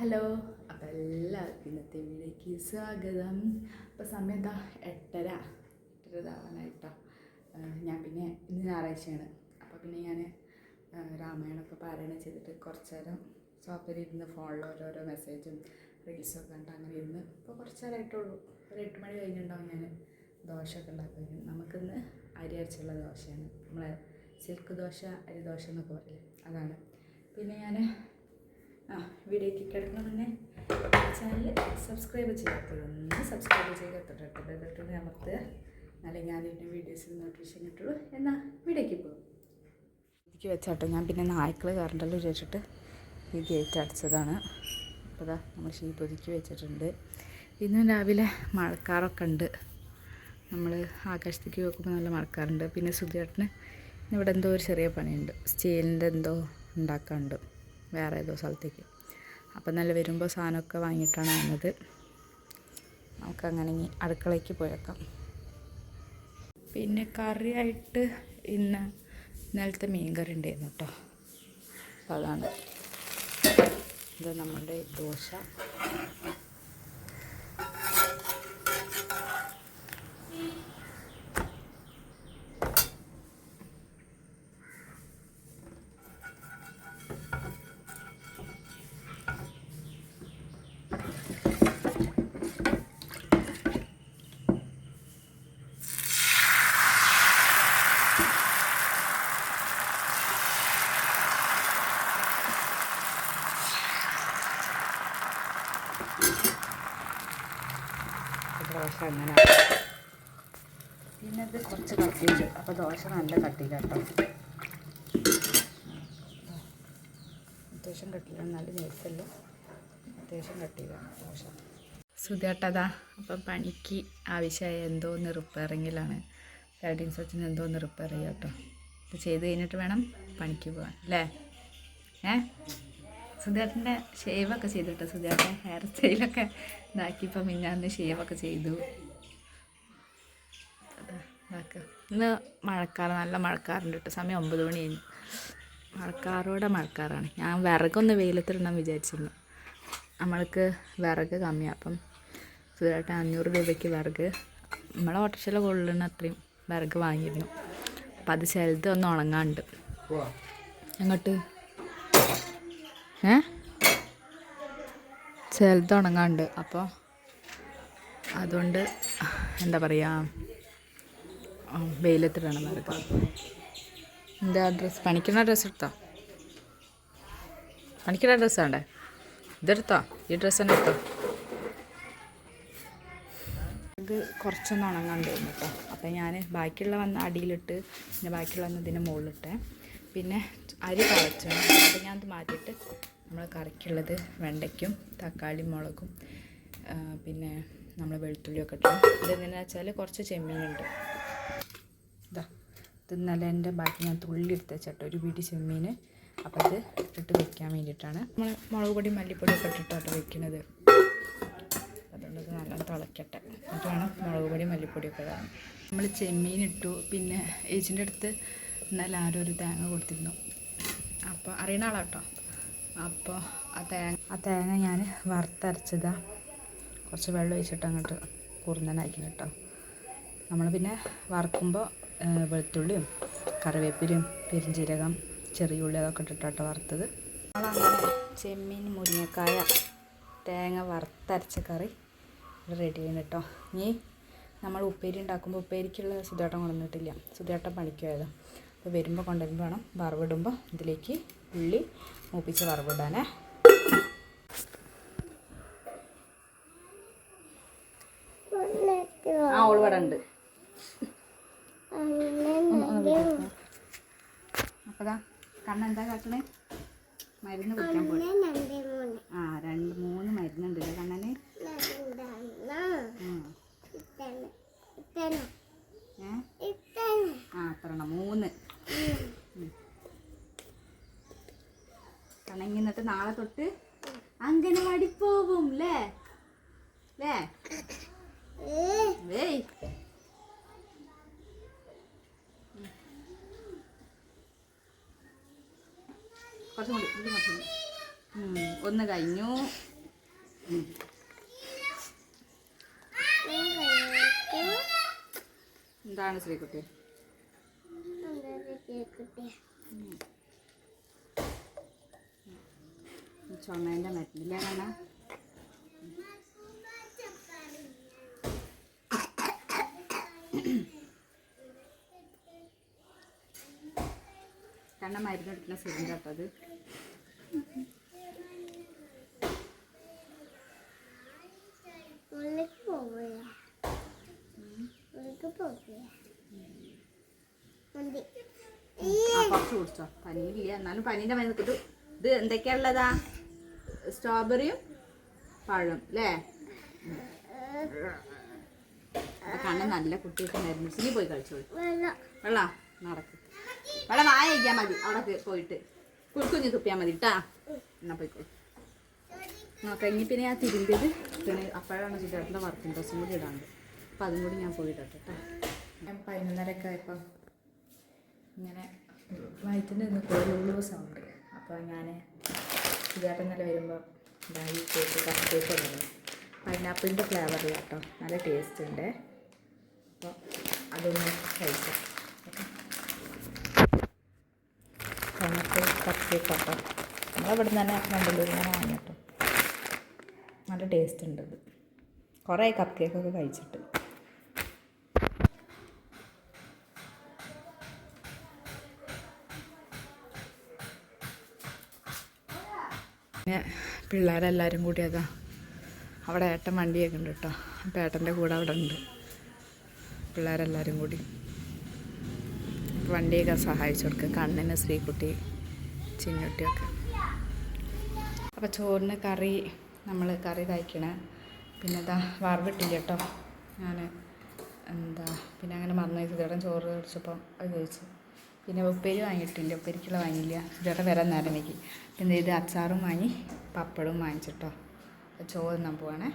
Hello. അപ്പം എല്ലാവർക്കും ഇന്നത്തെ വീഡിയോയ്ക്ക് സ്വാഗതം. അപ്പോൾ സമയം എന്താ? എട്ടര. എട്ടര ഇതാവാനായിട്ടോ. ഞാൻ പിന്നെ ഇന്ന് ഞായറാഴ്ചയാണ്. അപ്പോൾ പിന്നെ ഞാൻ രാമായണമൊക്കെ പാരായണം ചെയ്തിട്ട് കുറച്ച് നേരം സോഫയിലിരുന്ന് ഫോണിൽ ഓരോരോ മെസ്സേജും റീൽസൊക്കെ ഒക്കെ അങ്ങനെ ഇരുന്ന് ഇപ്പോൾ കുറച്ച് നേരമായിട്ടുള്ളൂ ഒരു എട്ട് മണി കഴിഞ്ഞിട്ടുണ്ടാവും ഞാൻ ദോശയൊക്കെ ഉണ്ടാക്കുന്നത് നമുക്കിന്ന് അരി അരച്ചുള്ള ദോശയാണ്. നമ്മളെ സിൽക്ക് ദോശ അരി ദോശ എന്നൊക്കെ പറയില്ലേ? അതാണ്. പിന്നെ ഞാൻ വീഡിയോയ്ക്ക് കിടക്കുന്ന മുന്നേ ചാനൽ സബ്സ്ക്രൈബ് ചെയ്യാത്തതൊന്ന് സബ്സ്ക്രൈബ് ചെയ്യുക. തൊട്ട് ബെൽബട്ടൺ അമർത്തുക. എന്നാലേ ഞാൻ ഇതിന്റെ വീഡിയോസിൽ നോട്ടിഫിക്കേഷൻ കിട്ടുള്ളൂ. എന്നാൽ വീഡിയോയ്ക്ക് പോകും ഇതിക്ക് വെച്ചാട്ടോ ഞാൻ പിന്നെ നായ്ക്കൾ കറണ്ടല്ലോ വിചാരിച്ചിട്ട് ഈ ഗേറ്റ് അടച്ചതാണ്. അപ്പോൾ ഇതാ നമ്മൾ ഷീപ്പ് ഒതുക്കി വെച്ചിട്ടുണ്ട്. ഇന്നും രാവിലെ മഴക്കാറൊക്കെ ഉണ്ട്. നമ്മൾ ആകാശത്തേക്ക് നോക്കുമ്പോൾ നല്ല മഴക്കാറുണ്ട്. പിന്നെ സുധിയേട്ടന് ഇവിടെ എന്തോ ഒരു ചെറിയ പണിയുണ്ട്. സ്റ്റീലിന്റെ എന്തോ ഉണ്ടാക്കാനുണ്ട്. വേറെ ഏതോ സ്ഥലത്തേക്ക്. അപ്പം നല്ല വരുമ്പോൾ സാധനമൊക്കെ വാങ്ങിയിട്ടാണ് വന്നത്. നമുക്കങ്ങനെ ഇനി അടുക്കളയ്ക്ക് പോയേക്കാം. പിന്നെ കറിയായിട്ട് ഇന്ന് ഇന്നലത്തെ മീൻ കറി ഉണ്ടായിരുന്നു കേട്ടോ. അപ്പോൾ അതാണ് ഇത് നമ്മുടെ ദോശ ദോശ അങ്ങനെ പിന്നെ ഇത് കുറച്ച് കട്ടിയുണ്ട് അപ്പോൾ ദോശ നല്ല കട്ടിയില്ല കേട്ടോ അത്യാവശ്യം കട്ടിയില്ല നല്ല നേഴ്സല്ല അത്യാവശ്യം കട്ടിയില്ല ദോശ. സുധേട്ടതാ അപ്പം പണിക്ക് ആവശ്യമായ എന്തോ ഒന്ന് റിപ്പയറിങ്ങിലാണ് തേർട്ടീൻ സച്ചിന് എന്തോ ഒന്ന് റിപ്പയർ ചെയ്യാം കേട്ടോ ഇത് ചെയ്ത് കഴിഞ്ഞിട്ട് വേണം പണിക്ക് പോകാൻ അല്ലേ? ഏ? സുധേട്ടന്റെ ഷേവൊക്കെ കേട്ടോ സുധേട്ടൻ ഹെയർ സ്റ്റൈലൊക്കെ ഇതാക്കിയപ്പോൾ മിന്നാന്ന് ഷേവൊക്കെ ചെയ്തു. ഇതാക്കുക. ഇന്ന് മഴക്കാറ് നല്ല മഴക്കാറുണ്ട് കേട്ടോ. സമയം ഒമ്പത് മണി കഴിഞ്ഞു. മഴക്കാറോടെ മഴക്കാറാണ്. ഞാൻ വിറകൊന്ന് വെയിലത്തിടണം വിചാരിച്ചിരുന്നു. നമ്മൾക്ക് വിറക് കമ്മിയാണ് അപ്പം സുധേട്ടൻ അഞ്ഞൂറ് രൂപയ്ക്ക് വിറക് നമ്മളെ ഓട്ടോറിക്ഷയിൽ കൊള്ളുന്ന അത്രയും വിറക് വാങ്ങിയിരുന്നു. അപ്പം അത് ചിലത് ഒന്ന് ഉണങ്ങാണ്ട്. എങ്ങോട്ട് ഏ? ചിലത് ഉണങ്ങാണ്ട് അപ്പോൾ അതുകൊണ്ട് എന്താ പറയുക വെയിലത്തിടണം വിറക് എന്താ ഡ്രസ്സ് പണിക്കുന്ന ഡ്രസ്സ് എടുത്തോ? പണിക്കുന്ന ഡ്രസ്സ് വേണ്ടേ? ഇതെടുത്തോ? ഈ ഡ്രസ്സ് തന്നെ എടുത്തോ? ഇത് കുറച്ചൊന്ന് ഉണങ്ങാണ്ടായിരുന്നു കേട്ടോ. അപ്പം ഞാൻ ബാക്കിയുള്ള വന്ന് അടിയിലിട്ട് പിന്നെ ബാക്കിയുള്ള വന്ന് ഇതിന്റെ മുകളിലിട്ടേ പിന്നെ അരി കളച്ചു അപ്പം ഞാൻ അത് മാറ്റിയിട്ട് നമ്മൾ കറിക്കുള്ളത് വെണ്ടയ്ക്കും തക്കാളി മുളകും പിന്നെ നമ്മൾ വെളുത്തുള്ളിയൊക്കെ ഇട്ടു. ഇതെങ്ങനെയാണെന്ന് വെച്ചാൽ കുറച്ച് ചെമ്മീനുണ്ട്. ഇതാ ഇത് ഇന്നലെ എന്റെ ബാക്കി ഞാൻ തുള്ളി എടുത്ത് വെച്ചിട്ട് ഒരു പിടി ചെമ്മീൻ അപ്പോൾ അത് ഇട്ടിട്ട് വെക്കാൻ വേണ്ടിയിട്ടാണ്. നമ്മൾ മുളക് പൊടി മല്ലിപ്പൊടി ഒക്കെ ഇട്ടിട്ടാട്ടോ വെക്കുന്നത് അതുകൊണ്ട് നല്ല തിളക്കട്ടെ. എന്നിട്ട് വേണം മുളക് പൊടി മല്ലിപ്പൊടിയൊക്കെ ഇടാൻ. നമ്മൾ ചെമ്മീൻ ഇട്ടു. പിന്നെ ഏച്ചിന്റെ അടുത്ത് ഇന്നലെ ആരും ഒരു തേങ്ങ കൊടുത്തിരുന്നു. അപ്പോൾ അറിയണ ആളാട്ടോ. അപ്പോൾ ആ തേങ്ങ ആ തേങ്ങ ഞാൻ വറുത്തരച്ചതാ. കുറച്ച് വെള്ളം ഒഴിച്ചിട്ട് അങ്ങോട്ട് കുറുന്നനായിരിക്കും കേട്ടോ നമ്മൾ പിന്നെ വറുക്കുമ്പോൾ വെളുത്തുള്ളിയും കറിവേപ്പിലയും പെരിഞ്ചീരകം ചെറിയ ഉള്ളി അതൊക്കെ ഇട്ടിട്ടാട്ടോ വറുത്തത്. നമ്മളങ്ങനെ ചെമ്മീൻ മുരിങ്ങക്കായ തേങ്ങ വറുത്തരച്ച കറി റെഡി ആണ് കേട്ടോ ഇനി നമ്മൾ ഉപ്പേരി ഉണ്ടാക്കുമ്പോൾ ഉപ്പേരിക്കുള്ള സുധേട്ടം കൊണ്ടുവന്നിട്ടില്ല. സുധേട്ടം പണിക്ക് പോയതാ. അപ്പോൾ വരുമ്പോൾ കൊണ്ടുവരുമ്പോൾ വേണം വറവിടുമ്പോൾ ഇതിലേക്ക് ഉള്ളി മൂപ്പിച്ച് വറവിടാനേ ആ ഉണ്ട്. അപ്പതാ കണ്ണെന്താ കാട്ടണേ? മരുന്ന് കുടിക്കാൻ പോയി. ആ രണ്ട് മൂന്ന് മരുന്നുണ്ട് കണ്ണന്? ഉം. ഏ ആ അത്രണ്ണം മൂന്ന് കണ്ണങ്ങി എന്നിട്ട് നാളെ തൊട്ട് അംഗനവാടി പോവും അല്ലേ അല്ലേ ഏയ് കുറച്ചും കൂടി. നോമ്പൊന്ന് കഴിഞ്ഞു. എന്താണ് ശ്രീകുട്ടി? ചുമേന്റെ മറ്റില്ല കാണാ കണ്ണ മരുന്ന് എടുക്കുന്ന സിലിണ്ടർ കേട്ടോ അത് ഉള്ളിലേക്ക് പോവുക ഉള്ളിലേക്ക് മരുന്ന് എടുക്കുന്ന ആ കുറച്ച് കുടിച്ചോ. പനിയില്ല എന്നാലും പനീന്റെ മരുന്ന് കിട്ടും. ഇത് എന്തൊക്കെയാ ഉള്ളതാ? സ്ട്രോബെറിയും പഴം അല്ലേ കണ്ണ് നല്ല കുട്ടികൾക്ക് മരുന്ന്. പോയി കഴിച്ചോളൂ. വെള്ളം? നടക്ക്. വെള്ളം വായ കഴിക്കാൻ മതി. അവിടെ പോയിട്ട്. കുഴുക്കുഞ്ഞ് തുപ്പിയാൽ മതി കേട്ടാ എന്നാ പോയിക്കോളൂ. നോക്കാം ഇനി പിന്നെ ഞാൻ തിരുമ്പിയത് പിന്നെ അപ്പോഴാണ് ചേട്ടന്റെ വർക്കിംഗ് ഡ്രസ്സും കൂടി ഇടാണ്ട്. അപ്പം അതും കൂടി ഞാൻ പോയിട്ടെ കേട്ടോ ഞാൻ പതിനൊന്നരക്ക ഇപ്പം ഇങ്ങനെ വയറ്റിന്റെ നിന്ന് കോലുള്ളൂ സൗണ്ട് അപ്പോൾ ഞാൻ ചേട്ടൻ നല്ല വരുമ്പോൾ ഡായി കേക്ക് കപ്പ് കേക്ക് പൈനാപ്പിളിന്റെ ഫ്ലേവറിൽ കേട്ടോ നല്ല ടേസ്റ്റ് ഉണ്ട് അപ്പോൾ അതൊന്ന് കഴിക്കാം പൈനാപ്പിൾ കപ്പ് കേക്ക് കേട്ടോ നിന്ന് തന്നെ രണ്ടുള്ളൂ ഞാൻ വാങ്ങി കേട്ടോ. നല്ല ടേസ്റ്റ് ഉണ്ട് ഇത്. കുറേ കപ്പ് കേക്കൊക്കെ കഴിച്ചിട്ട്. പിന്നെ പിള്ളേരെല്ലാവരും കൂടി അതാ അവിടെ ഏട്ടൻ വണ്ടിയൊക്കെ ഉണ്ട് കേട്ടോ. അപ്പം ഏട്ടന്റെ കൂടെ അവിടെ ഉണ്ട്. പിള്ളേരെല്ലാവരും കൂടി. വണ്ടിയൊക്കെ സഹായിച്ചു കൊടുക്കുക കണ്ണിന് ശ്രീകുട്ടി ചിന്നുട്ടിയൊക്കെ. അപ്പോൾ ചോറിന് കറി നമ്മൾ കറി കഴിക്കണേ. പിന്നെ എന്താ വറവിട്ടില്ല കേട്ടോ. ഞാൻ എന്താ പിന്നെ അങ്ങനെ മറന്നു ചേട്ടൻ ചോറ് കഴിച്ചപ്പോൾ അത് ചോദിച്ചു പിന്നെ ഉപ്പേരി വാങ്ങിയിട്ടില്ല ഉപ്പേരിക്കുള്ള വാങ്ങിയില്ല. ചേട്ടൻ വരാൻ നേരം വൈകി. പിന്നെ ഇത് അച്ചാറും വാങ്ങി പപ്പടവും വാങ്ങിച്ചിട്ടോ. ചോറ് തിന്നാൻ പോവാണേ.